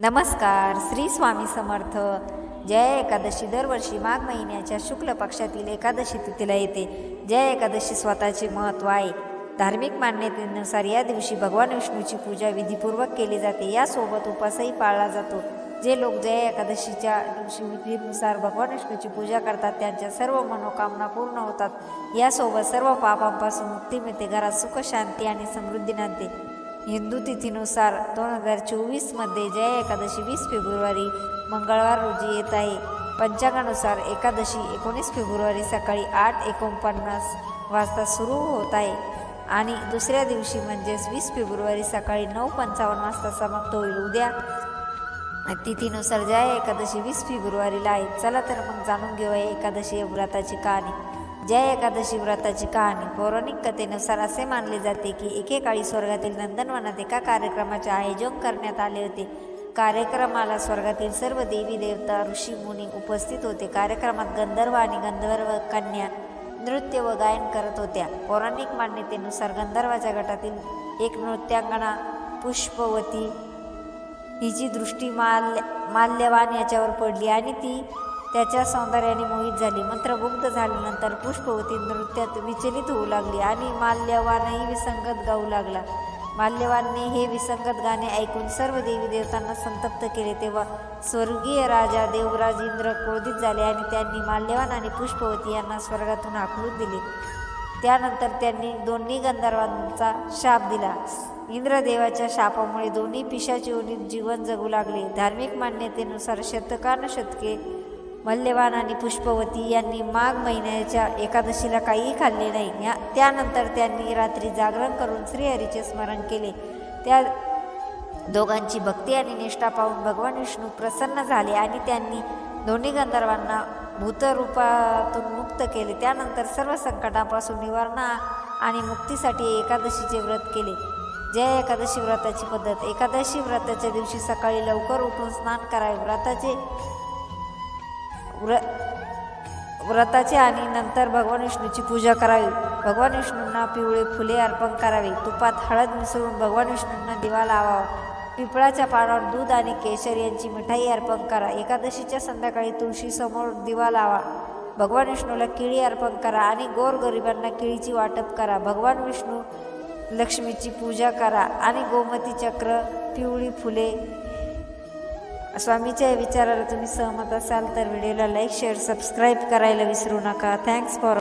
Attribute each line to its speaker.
Speaker 1: नमस्कार श्री स्वामी समर्थ. जय एकादशी दरवर्षी माघ महिन्याच्या शुक्ल पक्षातील एकादशी तिथीला येते. जय एकादशी स्वतःचे महत्त्व आहे. धार्मिक मान्यतेनुसार या दिवशी भगवान विष्णूची पूजा विधीपूर्वक केली जाते. यासोबत उपासही पाळला जातो. जे लोक जय एकादशीच्या दिवशी विधीनुसार भगवान विष्णूची पूजा करतात त्यांच्या सर्व मनोकामना पूर्ण होतात. यासोबत सर्व पापांपासून मुक्ती मिळते. घरात सुख शांती आणि समृद्धी नांदते. हिंदू तिथीनुसार दोन हजार चोवीसमध्ये जय एकादशी वीस फेब्रुवारी मंगळवार रोजी येत आहे. पंचांगानुसार एकादशी एकोणीस फेब्रुवारी सकाळी आठ एकोणपन्नास वाजता सुरू होत आहे आणि दुसऱ्या दिवशी म्हणजेच वीस फेब्रुवारी सकाळी नऊ पंचावन्न वाजता समाप्त होईल. उद्या तिथीनुसार जय एकादशी वीस फेब्रुवारीला आहे. चला तर मग जाणून घेऊया एकादशी व्रताची कहाणी. जय एकादशी व्रताची कहाणी पौराणिक कथेनुसार असे मानले जाते की एकेकाळी स्वर्गातील नंदनवनात एका कार्यक्रमाचे आयोजन करण्यात आले होते. कार्यक्रमाला स्वर्गातील सर्व देवी देवता ऋषी मुनी उपस्थित होते. कार्यक्रमात गंधर्व आणि गंधर्व कन्या नृत्य व गायन करत होत्या. पौराणिक मान्यतेनुसार गंधर्वाच्या गटातील एक नृत्यांगणा पुष्पवती हिची दृष्टी माल्य माल्यवान याच्यावर पडली आणि ती त्याच्या सौंदर्याने मोहित झाली. मंत्रमुग्ध झाल्यानंतर पुष्पवती नृत्यात विचलित होऊ लागली आणि माल्यवानही विसंगत गाऊ लागला. माल्यवानने हे विसंगत गाणे ऐकून सर्व देवी देवतांना संतप्त केले. तेव्हा स्वर्गीय राजा देवराज इंद्र क्रोधित झाले आणि त्यांनी माल्यवान आणि पुष्पवती यांना स्वर्गातून हाकलून दिले. त्यानंतर त्यांनी दोन्ही गंधर्वांचा शाप दिला. इंद्रदेवाच्या शापामुळे दोन्ही पिशाची योनीत जीवन जगू लागले. धार्मिक मान्यतेनुसार शतकानुशतके मल्यवान आणि पुष्पवती यांनी माघ महिन्याच्या एकादशीला काहीही खाल्ले नाही. या त्यानंतर त्यांनी रात्री जागरण करून श्रीहरीचे स्मरण केले. त्या दोघांची भक्ती आणि निष्ठा पाहून भगवान विष्णू प्रसन्न झाले आणि त्यांनी दोन्ही गंधर्वांना भूतरूपातून मुक्त केले. त्यानंतर सर्व संकटापासून निवारणा आणि मुक्तीसाठी एकादशीचे व्रत केले. जय एकादशी व्रताची पद्धत. एकादशी व्रताच्या दिवशी सकाळी लवकर उठून स्नान करावे. व्रताचे व्र व्रताचे आणि नंतर भगवान विष्णूची पूजा करावी. भगवान विष्णूंना पिवळे फुले अर्पण करावे. तुपात हळद मिसळून भगवान विष्णूंना दिवा लावावा. पिपळाच्या पानावर दूध आणि केशर यांची मिठाई अर्पण करा. एकादशीच्या संध्याकाळी तुळशीसमोर दिवा लावा. भगवान विष्णूला केळी अर्पण करा आणि गोरगरिबांना केळीची वाटप करा. भगवान विष्णू लक्ष्मीची पूजा करा आणि गोमती चक्र पिवळी फुले स्वामीच्या या विचाराला तुम्ही सहमत असाल तर व्हिडिओला लाईक शेअर सबस्क्राईब करायला विसरू नका. Thanks for